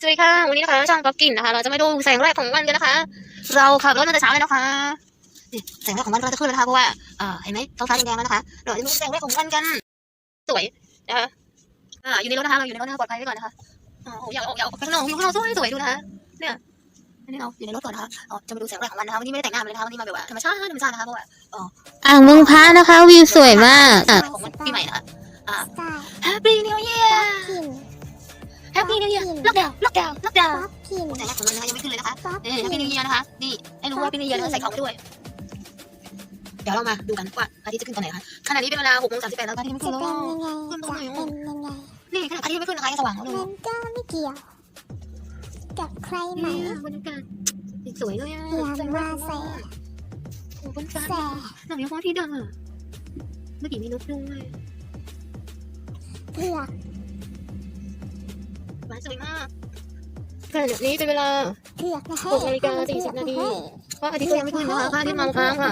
สวัสดีค่ะ วันนี้นะคะ ช่องก๊อฟกินนะคะ เราจะมาดูแสงแรกของวันกันนะคะ เราขับรถมาแต่เช้าเลยนะคะนี่แสงแรกของวันเราจะขึ้นแล้วนะคะเพราะว่าเอ่อเห็นไหมท้องฟ้าแดงๆแล้วนะคะเราจะดูแสงแรกของวันกัน สวยนะคะอ่าอยู่ในรถนะคะเราอยู่ในรถนะคะปลอดภัยไว้ก่อนนะคะอ๋ออยากออกอยากออกไปข้างนอกวิวข้างนอกสวยสวยดูนะคะเนี่ยอันนี้เราอยู่ในรถก่อนนะคะอ๋อจะมาดูแสงแรกของวันนะคะวันนี้ไม่ได้แต่งหน้ามาเลยนะคะวันนี้มาแบบว่าธรรมชาติธรรมชาตินะคะเพราะว่าอ่างเมืองพระนะคะวิวสวยมากแสงแรกของวันปีใหม่นะคะอ่า Happy New Year Happy New Year ล็อกดาวน์ล็อกดาวน์ล็อกดาวน์แสงแรกของมันนะคะยังไม่ขึ้นเลยนะคะนี่แฮปปี้นิวเยียร์นะคะนี่ให้รู้ว่าพี่นิวเยียร์นะคะใส่ของไปด้วย เดี๋ยวเรามาดูกันว่าอาทิตย์จะขึ้นตอนไหนคะขณะนี้เป็นเวลาหกโมงสามสิบแปดแล้วพระอาทิตย์ยังไม่จะขึ้นเลยเป็นยังไงจะเป็นยังไง นี่ขณะอาทิตย์ยังไม่ขึ้นนะคะยังสว่างอยู่เลยมันก็ไม่เกี่ยว กับใครไหนนี่บรรยากาศสวยเลยอะอย่ามาแสโอ้บนฟ้าแสหนังยังฟ้าที่ดังอะเมื่อกี้มีนกด้วย เผือกฟ้า สวยมากขณะนี้เป็นเวลาเผือกนะหกนาฬิกาสี่สิบนาทีพระอาทิตย์ก็ยังไม่ขึ้นนะคะพระอาทิตย์มองค้างค่ะ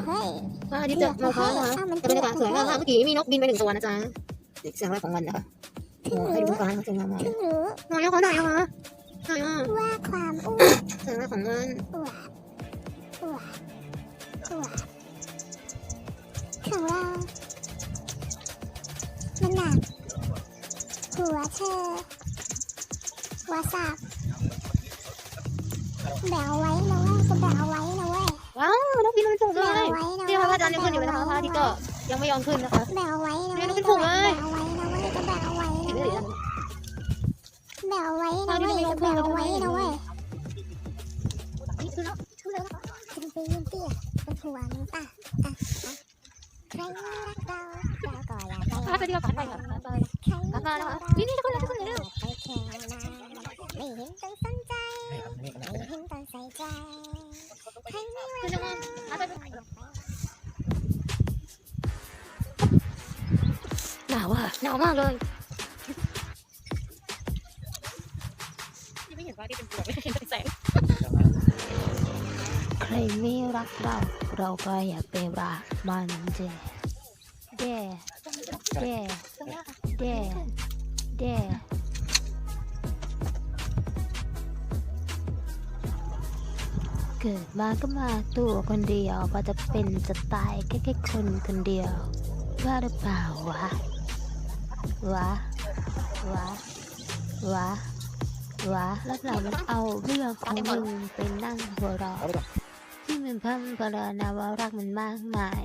พระอาทิตย์จะมองค้างนะคะแต่บรรยากาศสวยมากค่ะเมื่อกี้มีนกบินไปถึงสวรรค์นะจ๊ะนี่เสียงแรกของวันนะคะโอ้ให้ดูท้องฟ้าสวยงามมากเพิ่งรู้หน่อยเขาหน่อยนะคะหน่อยอะว่าความอ้วนเสียงแรกของวันอวดอวดอวดของเรา มันหนักหัวเธอ หัวสับแบวไว้นะเว้ยจะแบวไว้นะเว้ยว้าวนกบินมันสูงแบเลวยไว้นะที่พระอาจารย์ยังขึ้นอยู่เลยนะคะพระอาทิตย์ก็ยังไม่ยอมขึ้นนะคะ แบวไว้นะเดี๋เว้ยวยนกเป็นถุงเลย แบวไว้นะเว้ยจะแบวไว้เห็นนะไหมเว้ยแบวไว้นะเว้ยแบวไว้นะเว้ยนี่คือแล้วคือแล้วเป็นปีนเตี้ยเป็นหัวมึงป่ะอะอะใครไม่รักเราเราก็อยากไปพระอาทิตย์ก็ผ่านไปค่ะผ่านไป ใครกลับมาแล้วค่ะนี่นี่จะขึ้นแล้วจะขึ้นแล้วไปแข่งนา ไม่เห็นต้องสนใจ ไม่เห็นต้องใส่ใจใครไม่ขึ้นแล้วมั้งพระอาทิตย์หนาวอะหนาวมากเลย ไม่เห็นว่าที่เป็นตัวไม่เห็นเป็นแสงใครไม่รักเรา เราก็อย่าไปรักมันเจเย่เย่เย่เย่ เกิดมาก็มาตัวคนเดียวพอจะเป็นจะตายแค่แค่คนคนเดียว ว่าหรือเปล่าวะ วะ วะ วะ วะ แล้วเรามันเอาเรื่องของมึงไปนั่งหัวเราะที่มันพัมพลานาว่ารักมันมากมาย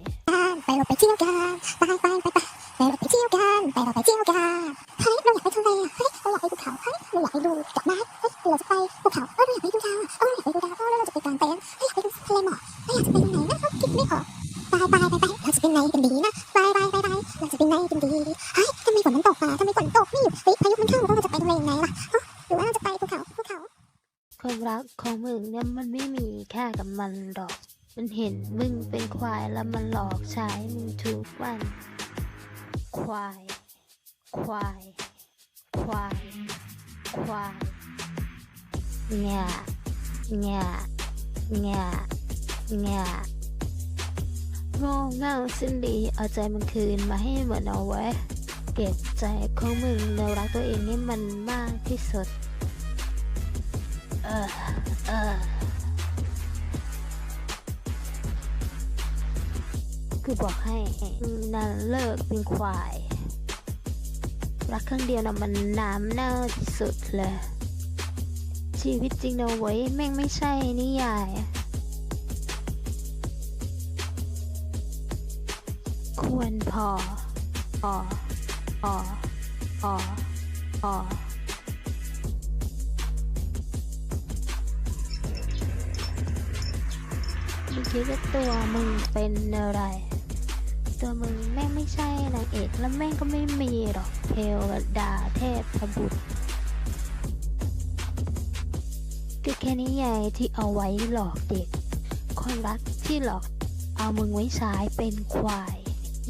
ไปเราไปเที่ยวกันไปไปไป ไหนกันดีเฮ้ยทำไมฝนมันตกอะทำไมฝนตกนี่เฮ้ยพายุมันเข้าเราจะไปทะเลยังไงล่ะหรือว่าเราจะไปภูเขาภูเขาความรักของมึงเนี่ยมันไม่มีค่ากับมันหรอก มันเห็นมึงเป็นควายแล้วมันหลอกใช้มึงทุกวัน ควาย ควาย ควาย ควายแง่แง่แง่แง่ โง่เง่าสิ้นดีเอาใจมันคืนมาให้เหมือนเอาไว้ เก็บใจของมึงแล้วรักตัวเองให้มันมากที่สุด เออเออคือบอกให้นั่นเลิกเป็นควาย รักครั้งเดียวนะมันน้ำเน่าที่สุดเลย ชีวิตจริงนะเว้ยแม่งไม่ใช่นิยาย ควรพอพอพอพอพอมึงคิดว่าตัวมึงเป็นอะไร ตัวมึงแม่งไม่ใช่นางเอกแล้วแม่งก็ไม่มีหรอกเทวดาเทพบุตรก็แค่นี้ไงที่เอาไว้หลอกเด็ก คนรักที่หลอกเอามึงไว้ใช้เป็นควาย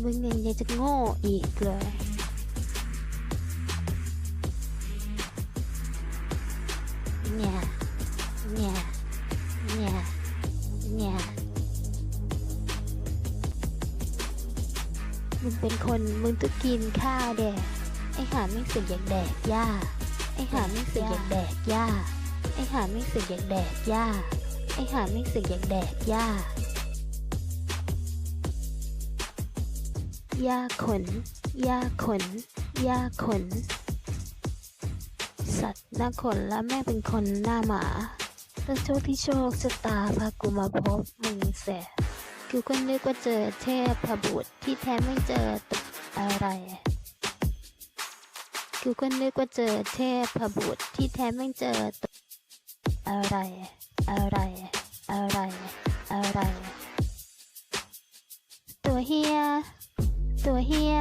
มึงยังยังจะโง่อีกเลยเนี่ยเนี่ยเนี่ยเนี่ยมึงเป็นคนมึงต้องกินข้าวแดกไอหาไม่เสึกอยากแดกหญ้าไอหาไม่เสึกอยากแดกหญ้าไอหาไม่สึกอยากแดกหญ้าไอหาไม่สึกอยากแดกหญ้า หญ้าขนหญ้าขนหญ้าขน สัตว์หน้าขนและแม่เป็นคนหน้าหมาตั้งโชคที่โชคชะตาพากูมาพบมึงแสกูก็นึกว่าเจอเทพบุตรที่แท้ไม่เจอตอะไรกูก็นึกว่าเจอเทพบุตรที่แท้ไม่เจอตอะไร อะไร อะไร อะไร ตัวเฮีย ตัวเฮีย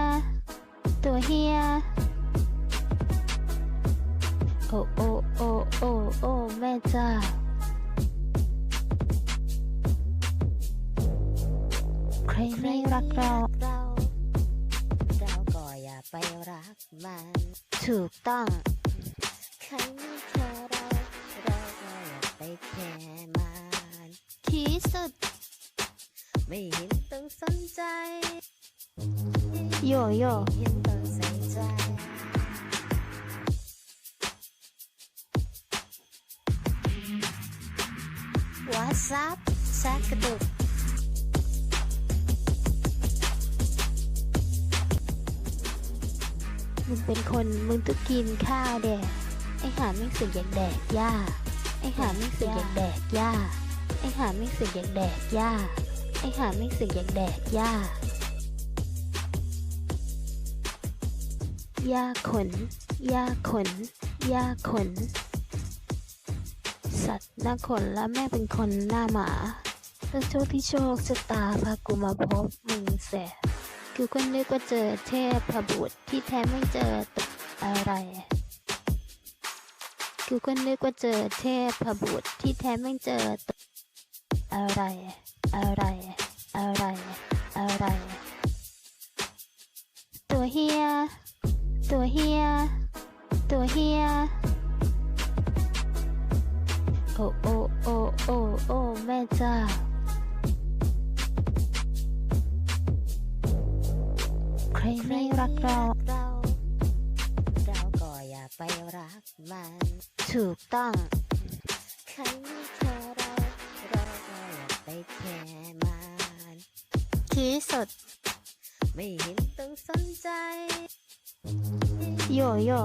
ตัวเฮีย โอ้โอ้โอ้โอ้โอ้แม่จ้าใครไม่รักเราเราก็อย่าไปรักมัน ถูกต้อง ใครไม่แคร์เรา เราก็อย่าไปแคร์มันที่สุด ไม่เห็นต้องสนใจ โยโย่ไม่เห็นต้องใส่ใจวาซับซักกระดุกมึงเป็นคนมึงต้องกินข้าวแดกไอหาไม่สึกอยากแดกหญ้าไอหาไม่สึกอยากแดกหญ้าไอหาไม่สึกอยากแดกหญ้าไอหาไม่สึกอยากแดกหญ้า หญ้าขนหญ้าขนหญ้าขน สัตว์หน้าขนและแม่เป็นคนหน้าหมาตั้งโชคที่โชคชะตาพากูมาพบมึงแสกูก็นึกว่าเจอเทพบุตรที่แท้ไม่เจอตัวอะไรกูก็นึกว่าเจอเทพบุตรที่แท้ไม่เจอตัวอะไร อะไร อะไร อะไร ตัวเฮีย ตัวเฮีย ตัวเฮีย โอ้โอ้โอ้โอ้โอ้แม่เจ้าใครไม่รักเราเราเราก็อย่าไปรักมัน ถูกต้อง ใครไม่แคร์เราเราก็อย่าไปแคร์มันที่สุดไม่เห็นต้องสนใจ โยโย่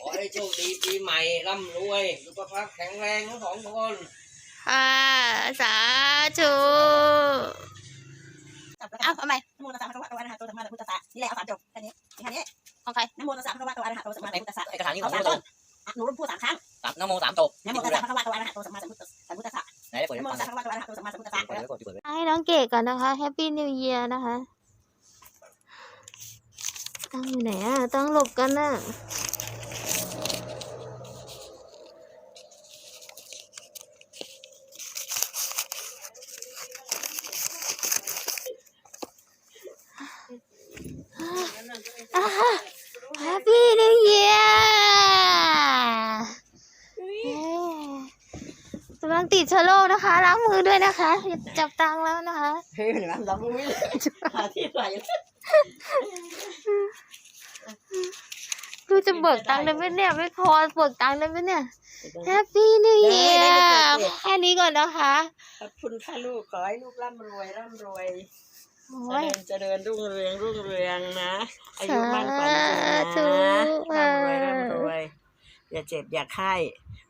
ขอให้โชคดีปีใหม่ร่ำรวยสุขภาพแข็งแรงทั้งสองคนค่ะสาธุจับแล้วเอ้าทำไมนโมตัสสะพระคะวะโตอะระหะโตสัมมาสัมพุทธัสสะนี่แหละเอาสามจบแค่นี้แค่นี้ของใครนโมตัสสะพระคะวะโตอะระหะโตสัมมาสัมพุทธัสสะเอกสารนี้ขเอาองสามผู้ต้ต้นอะหนูพูดสามครั้งสามนโมสามจบนโมตัสสะพระคะวะโตอะระหะโตสัมมาสัมพุทธัสสัมพุทธัสสะไหนได้เปิดนให้โมฟังตัสสะพระคะวะโตอะระหะโตสัมมาสัมพุทธัสสะเปิดไว้ก่อนที่เปิดไว้ให้น้องเก๋ก่อนนะคะ Happy New Year นะคะ ตั้งอยู่ไหนอะตั้งหลบกันน่ะ Happy New Year เย้กำลังติดเชื้อโรคนะคะล้างมือด้วยนะคะอย่าจับตังค์แล้วนะคะ เฮ้ยเห็นไหมเราไม่หาที่ใส่ จะเบิกตังค์ได้ไหมเนี่ย ไม่พอเบิกตังค์ได้ไหมเนี่ย Happy New Year แค่นี้ก่อนนะคะ ขอบคุณค่ะลูกขอให้ลูกร่ำรวยร่ำรวยโอ้ยเจริญรุ่งเรืองรุ่งเรืองนะอายุมั่นขวัญยืนสาธุนะร่ำรวยร่ำรวยอย่าเจ็บอย่าไข้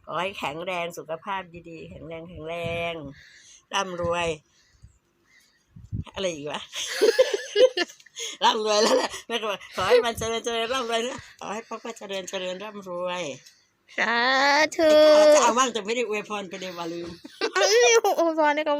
ขอให้แข็งแรงสุขภาพดีๆ แข็งแรงแข็งแรงร่ำรวย อะไรอีกวะ ร่ำรวยแล้วแหละแม่ก็บอกขอให้มันเจริญเจริญร่ำรวยนะขอให้พ่อก็เจริญเจริญร่ำรวยสาธุจะเอาบ้างแต่ไม่ได้อวยพรไปเลยว่าลืมอ้าวโอ้ยพรนี่ก็